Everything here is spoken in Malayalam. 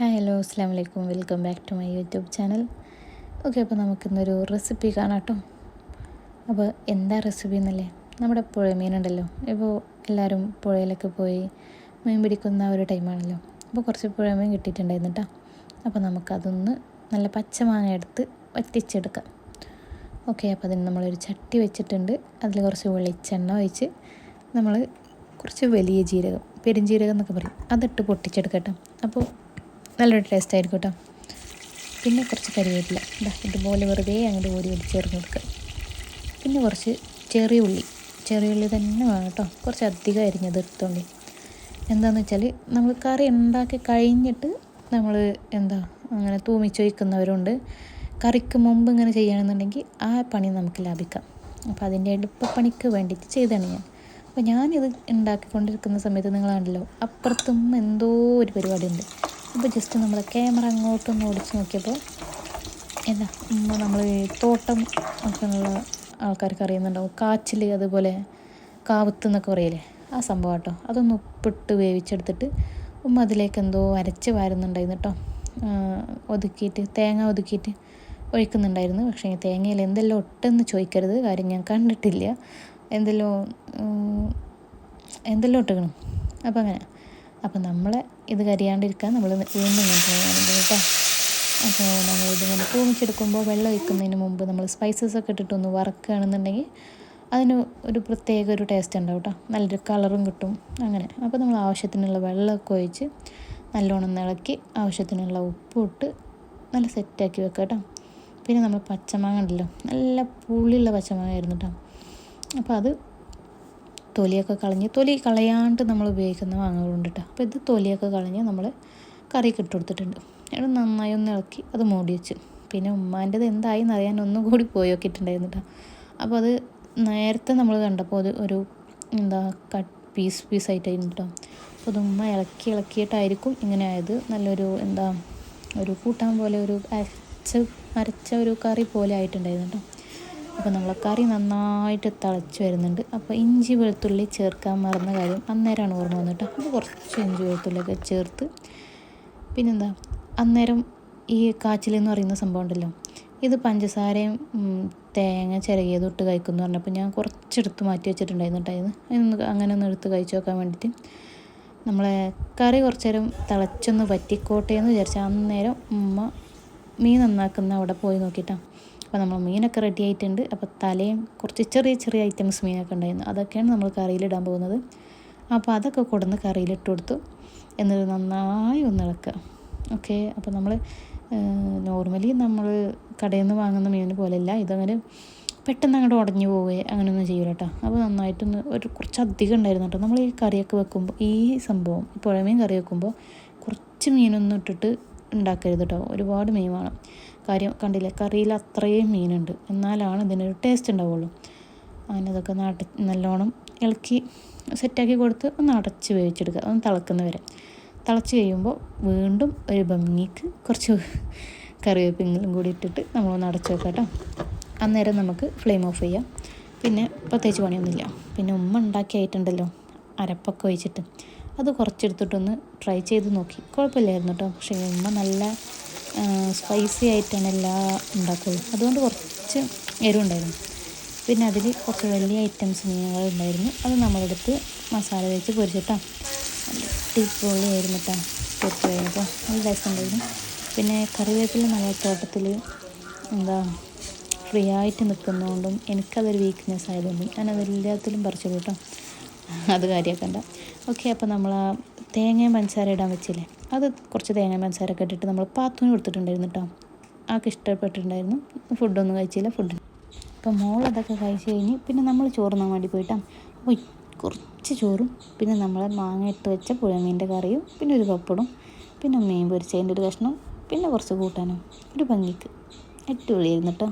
ഹായ് ഹലോ അസ്സാം വലൈക്കും welcome back to my YouTube channel okay അപ്പോൾ നമുക്കിന്നൊരു റെസിപ്പി കാണാം കേട്ടോ അപ്പോൾ എന്താ റെസിപ്പി എന്നല്ലേ? നമ്മുടെ പുഴ മീനുണ്ടല്ലോ ഇപ്പോൾ എല്ലാവരും പുഴയിലൊക്കെ പോയി മീൻ പിടിക്കുന്ന ഒരു ടൈമാണല്ലോ അപ്പോൾ കുറച്ച് പുഴ മീൻ കിട്ടിയിട്ടുണ്ടായിരുന്നു കേട്ടോ അപ്പോൾ നമുക്കതൊന്ന് നല്ല പച്ചമാങ്ങ എടുത്ത് വറ്റിച്ചെടുക്കാം. ഓക്കെ അപ്പോൾ അതിന് നമ്മളൊരു ചട്ടി വെച്ചിട്ടുണ്ട്. അതിൽ കുറച്ച് വെളിച്ചെണ്ണ ഒഴിച്ച് നമ്മൾ കുറച്ച് വലിയ ജീരകം പെരുംജീരകം എന്നൊക്കെ പറയും. അതിട്ട് പൊട്ടിച്ചെടുക്കട്ടോ അപ്പോൾ നല്ലൊരു ടേസ്റ്റ് ആയിരിക്കും കേട്ടോ. പിന്നെ കുറച്ച് കരിവേപ്പില. ഇതാ ഇതുപോലെ വെറുതെ അങ്ങോട്ട് ഓരി ഓടി ചേർന്ന് കൊടുക്കുക. പിന്നെ കുറച്ച് ചെറിയ ഉള്ളി. ചെറിയ ഉള്ളി തന്നെ വേണം കേട്ടോ. കുറച്ച് അധികം അരിഞ്ഞത് എടുത്തോണ്ടി. എന്താണെന്ന് വെച്ചാൽ നമ്മൾ കറി ഉണ്ടാക്കി കഴിഞ്ഞിട്ട് നമ്മൾ എന്താ അങ്ങനെ തൂമിച്ചൊഴിക്കുന്നവരുണ്ട് കറിക്ക് മുമ്പ് ഇങ്ങനെ ചെയ്യുകയാണെന്നുണ്ടെങ്കിൽ ആ പണി നമുക്ക് ലാഭിക്കാം. അപ്പോൾ അതിന്റെ എളുപ്പപ്പണിക്ക് വേണ്ടിയിട്ട് ചെയ്താണ് ഞാൻ. അപ്പോൾ ഞാനിത് ഉണ്ടാക്കിക്കൊണ്ടിരിക്കുന്ന സമയത്ത് നിങ്ങളാണല്ലോ അപ്പുറത്തും എന്തോ ഒരു പരിപാടിയുണ്ട്. അപ്പോൾ ജസ്റ്റ് നമ്മൾ ക്യാമറ അങ്ങോട്ടൊന്ന് ഓടിച്ച് നോക്കിയപ്പോൾ എന്താ നമ്മൾ ഈ തോട്ടം ഒക്കെ ഉള്ള ആൾക്കാർക്ക് അറിയുന്നുണ്ടാവും. കാച്ചിൽ അതുപോലെ കാവത്ത് എന്നൊക്കെ പറയില്ലേ? ആ സംഭവം കേട്ടോ. അതൊന്ന് ഉപ്പിട്ട് വേവിച്ചെടുത്തിട്ട് ഉമ്മ അതിലേക്ക് എന്തോ അരച്ച് വാരുന്നുണ്ടായിരുന്നു കേട്ടോ. ഒതുക്കിയിട്ട് തേങ്ങ ഒതുക്കിയിട്ട് ഒഴിക്കുന്നുണ്ടായിരുന്നു. പക്ഷേ തേങ്ങയിൽ എന്തെല്ലാം ഒട്ടെന്ന് ചോദിക്കരുത്. കാര്യം ഞാൻ കണ്ടിട്ടില്ല. എന്തെല്ലോ എന്തെല്ലാം ഒട്ടുകണം അപ്പം അങ്ങനെ. അപ്പോൾ നമ്മൾ ഇത് കരിയാണ്ടിരിക്കാൻ നമ്മൾ വീണ്ടും ഇങ്ങനെ കേട്ടോ. അപ്പോൾ നമ്മൾ ഇതിങ്ങനെ തൂമിച്ചെടുക്കുമ്പോൾ വെള്ളം ഒഴിക്കുന്നതിന് മുമ്പ് നമ്മൾ സ്പൈസസ് ഒക്കെ ഇട്ടിട്ടൊന്ന് വറക്കുകയാണെന്നുണ്ടെങ്കിൽ അതിന് ഒരു പ്രത്യേക ഒരു ടേസ്റ്റ് ഉണ്ടാവും കേട്ടോ. നല്ലൊരു കളറും കിട്ടും അങ്ങനെ. അപ്പോൾ നമ്മൾ ആവശ്യത്തിനുള്ള വെള്ളമൊക്കെ ഒഴിച്ച് നല്ലോണം ഇളക്കി ആവശ്യത്തിനുള്ള ഉപ്പ് ഇട്ട് നല്ല സെറ്റാക്കി വെക്കുക കേട്ടോ. പിന്നെ നമ്മൾ പച്ചമാങ്ങ ഉണ്ടല്ലോ നല്ല പുളിയുള്ള പച്ചമാങ്ങ ആയിരുന്നു കേട്ടോ. അപ്പോൾ അത് തൊലിയൊക്കെ കളഞ്ഞ് തൊലി കളയാണ്ട് നമ്മൾ ഉപയോഗിക്കുന്ന മാങ്ങകളുണ്ട് കേട്ടോ. അപ്പോൾ ഇത് തൊലിയൊക്കെ കളഞ്ഞ് നമ്മൾ കറിയൊക്കെ ഇട്ട് കൊടുത്തിട്ടുണ്ട്. അത് നന്നായി ഒന്ന് ഇളക്കി അത് മൂടി വെച്ച്. പിന്നെ ഉമ്മാന്റെത് എന്തായി എന്നറിയാൻ ഒന്നും കൂടി പോയി കേട്ടോ. അപ്പോൾ അത് നേരത്തെ നമ്മൾ കണ്ടപ്പോൾ അത് ഒരു എന്താ കട്ട് പീസ് പീസായിട്ടായിരുന്നു കേട്ടോ. അപ്പോൾ അത് ഉമ്മ ഇളക്കി ഇളക്കിയിട്ടായിരിക്കും ഇങ്ങനെ ആയത്. നല്ലൊരു എന്താ ഒരു കൂട്ടാൻ പോലെ ഒരു അരച്ച അരച്ച ഒരു കറി പോലെ ആയിട്ടുണ്ടായിരുന്നു കേട്ടോ. അപ്പോൾ നമ്മൾ കറി നന്നായിട്ട് തിളച്ച് വരുന്നുണ്ട്. അപ്പോൾ ഇഞ്ചി വെളുത്തുള്ളി ചേർക്കാൻ മറന്ന കാര്യം അന്നേരമാണ് ഓർമ്മ വന്നിട്ട് അപ്പോൾ കുറച്ച് ഇഞ്ചി വെളുത്തുള്ളിയൊക്കെ ചേർത്ത് പിന്നെന്താ? അന്നേരം ഈ കാച്ചിൽ എന്ന് പറയുന്ന സംഭവം ഉണ്ടല്ലോ. ഇത് പഞ്ചസാരയും തേങ്ങ ചിരകിയത് ഇട്ട് കഴിക്കുമെന്ന് പറഞ്ഞപ്പോൾ ഞാൻ കുറച്ചെടുത്ത് മാറ്റി വെച്ചിട്ടുണ്ടായിരുന്നു കേട്ടോ. അങ്ങനെ ഒന്ന് എടുത്ത് കഴിച്ചു നോക്കാൻ വേണ്ടിയിട്ട്. നമ്മളെ കറി കുറച്ചേരം തിളച്ചൊന്ന് പറ്റിക്കോട്ടെ എന്ന് വിചാരിച്ചാൽ അന്നേരം ഉമ്മ മീൻ നന്നാക്കുന്ന അവിടെ പോയി നോക്കിയിട്ടാണ് അപ്പോൾ നമ്മൾ മീനൊക്കെ റെഡി ആയിട്ടുണ്ട്. അപ്പോൾ തലയും കുറച്ച് ചെറിയ ചെറിയ ഐറ്റംസ് മീനൊക്കെ ഉണ്ടായിരുന്നു. അതൊക്കെയാണ് നമ്മൾ കറിയിലിടാൻ പോകുന്നത്. അപ്പോൾ അതൊക്കെ കൊടുന്ന് കറിയിലിട്ട് കൊടുത്തു. എന്നിട്ട് നന്നായി ഒന്ന് ഇളക്കുക. ഓക്കെ അപ്പോൾ നമ്മൾ നോർമലി നമ്മൾ കടയിൽ നിന്ന് വാങ്ങുന്ന മീൻ പോലെയല്ല. ഇതങ്ങനെ പെട്ടെന്ന് അങ്ങോട്ട് ഉടഞ്ഞു പോവുകയെ അങ്ങനെയൊന്നും ചെയ്യൂല കേട്ടോ അപ്പോൾ നന്നായിട്ടൊന്ന് ഒരു കുറച്ച് അധികം ഉണ്ടായിരുന്നു കേട്ടോ നമ്മൾ ഈ കറിയൊക്കെ വെക്കുമ്പോൾ ഈ സംഭവം ഈ പുഴമീൻ കറി വെക്കുമ്പോൾ കുറച്ച് മീനൊന്നും ഇട്ടിട്ട് ഉണ്ടാക്കരുത് കേട്ടോ ഒരുപാട് മീൻ വേണം. കാര്യം കണ്ടില്ലേ? കറിയിൽ അത്രയും മീനുണ്ട്. എന്നാലാണ് ഇതിനൊരു ടേസ്റ്റ് ഉണ്ടാവുള്ളൂ. അങ്ങനെ അതൊക്കെ നാട്ടി നല്ലോണം ഇളക്കി സെറ്റാക്കി കൊടുത്ത് ഒന്ന് അടച്ച് വേവിച്ചെടുക്കുക. ഒന്ന് തിളക്കുന്ന വരെ. തിളച്ച് കഴിയുമ്പോൾ വീണ്ടും ഒരു ഭംഗിക്ക് കുറച്ച് കറിവേപ്പിങ്ങളും കൂടി ഇട്ടിട്ട് നമ്മളൊന്ന് അടച്ച് വെക്കാം കേട്ടോ. അന്നേരം നമുക്ക് ഫ്ലെയിം ഓഫ് ചെയ്യാം. പിന്നെ പ്രത്യേകിച്ച് പണിയൊന്നുമില്ല. പിന്നെ ഉമ്മ ഉണ്ടാക്കിയായിട്ടുണ്ടല്ലോ അരപ്പൊക്കെ ഒഴിച്ചിട്ട്. അത് കുറച്ചെടുത്തിട്ടൊന്ന് ട്രൈ ചെയ്ത് നോക്കി. കുഴപ്പമില്ലായിരുന്നു കേട്ടോ. പക്ഷേ ഉമ്മ നല്ല സ്പൈസി ആയിട്ടാണ് എല്ലാം ഉണ്ടാക്കുള്ളൂ അതുകൊണ്ട് കുറച്ച് എരിവുണ്ടായിരുന്നു പിന്നെ അതിൽ കുറച്ച് വലിയ ഐറ്റംസ് ഉണ്ടായിരുന്നു. അത് നമ്മളെടുത്ത് മസാല വെച്ച് പൊരിച്ചിട്ടാ. ആയിരുന്നു കേട്ടോ പൊരിച്ച് കഴിഞ്ഞപ്പോൾ നല്ല രസമുണ്ടായിരുന്നു പിന്നെ കറിവേപ്പില നല്ല തോട്ടത്തിൽ എന്താ ഫ്രീ ആയിട്ട് നിൽക്കുന്നതുകൊണ്ടും എനിക്കതൊരു വീക്ക്നെസ് ആയതുകൊണ്ടും ഞാനത് എല്ലാത്തിലും പറിച്ചു കേട്ടോ അത് കാര്യമാക്കണ്ട ഓക്കെ അപ്പോൾ നമ്മൾ ആ തേങ്ങയും പഞ്ചസാര ഇടാൻ വെച്ചില്ലേ? അത് കുറച്ച് തേങ്ങയും പഞ്ചസാരൊക്കെ ഇട്ടിട്ട് നമ്മൾ പാത്തുവിന് കൊടുത്തിട്ടുണ്ടായിരുന്നു കേട്ടോ. ആൾക്ക് ഇഷ്ടപ്പെട്ടിട്ടുണ്ടായിരുന്നു. ഫുഡൊന്നും കഴിച്ചില്ല ഫുഡ് അപ്പോൾ മോൾ അതൊക്കെ കഴിച്ച് കഴിഞ്ഞ് പിന്നെ നമ്മൾ ചോറുന്നാൻ വേണ്ടി പോയിട്ടാണ് അപ്പോൾ കുറച്ച് ചോറും പിന്നെ നമ്മൾ മാങ്ങ ഇട്ട് വെച്ച പുഴമീന്റെ കറിയും പിന്നെ ഒരു പപ്പടും പിന്നെ മീൻ പൊരിച്ചതിന്റെ ഒരു കഷ്ണം പിന്നെ കുറച്ച് കൂട്ടാനും. ഒരു ഭംഗിക്ക്. അടിപൊളിയായിരുന്നു കേട്ടോ.